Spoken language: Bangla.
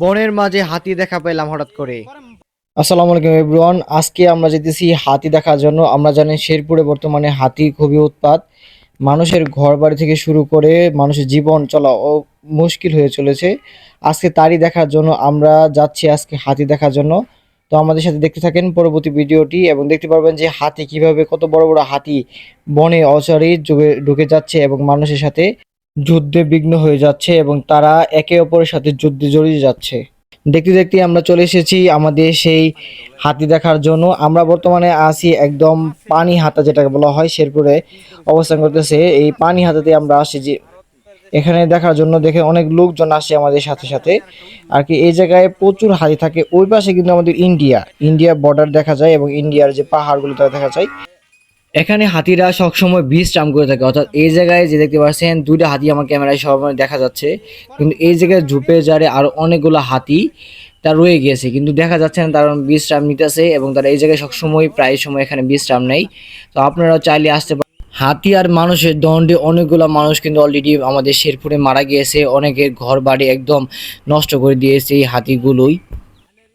বনের মাঝে হাতি দেখা পেলাম হঠাৎ করে। আসসালামু আলাইকুম এভরিওয়ান, আজকে আমরা যেতেছি হাতি দেখার জন্য। আমরা জানি শেরপুরে বর্তমানে হাতি খুবই উৎপাত। মানুষের ঘর বাড়ি থেকে শুরু করে মানুষের জীবন চলা ও মুশকিল হয়ে চলেছে। আজকে তারই দেখার জন্য আমরা যাচ্ছি আজকে হাতি দেখার জন্য। তো আমাদের সাথে দেখতে থাকেন পরবর্তী ভিডিওটি এবং দেখতে পারবেন যে হাতি কীভাবে কত বড় বড় হাতি বনে অচারে ঢুকে ঢুকে যাচ্ছে এবং মানুষের সাথে যুদ্ধে বিঘ্ন হয়ে যাচ্ছে এবং তারা একে অপরের সাথে যুদ্ধে জড়িয়ে যাচ্ছে। দেখতে দেখতে আমরা চলে এসেছি আমাদের সেই হাতি দেখার জন্য। আমরা বর্তমানে আছি একদম পানি হাতা যেটাকে বলা হয়, শেরপুরে অবস্থান করতেছে। এই পানি হাতাতে আমরা আসি যে এখানে দেখার জন্য দেখে অনেক লোকজন আসে আমাদের সাথে সাথে। আর কি এই জায়গায় প্রচুর হাতি থাকে। ওই পাশে কিন্তু আমাদের ইন্ডিয়া ইন্ডিয়া বর্ডার দেখা যায় এবং ইন্ডিয়ার যে পাহাড়গুলো তারা দেখা যায়। এখানে হাতিরা সবসময় বিশ্রাম করে থাকে। অর্থাৎ এই জায়গায় যে দেখতে পাচ্ছেন, দুইটা হাতি আমার ক্যামেরায় সবসময় দেখা যাচ্ছে। কিন্তু এই জায়গায় ঝুপে জারে আরও অনেকগুলো হাতি তা রয়ে গিয়েছে। কিন্তু দেখা যাচ্ছে না তারা বিশ্রাম নিতেছে এবং তারা এই জায়গায় সবসময় প্রায় সময় এখানে বিশ্রাম নেই তো আপনারা চাইলে আসতে পারেন। হাতি আর মানুষের দণ্ডে অনেকগুলো মানুষ কিন্তু অলরেডি আমাদের শেরপুরে মারা গিয়েছে। অনেকের ঘর বাড়ি একদম নষ্ট করে দিয়েছে এই হাতিগুলোই।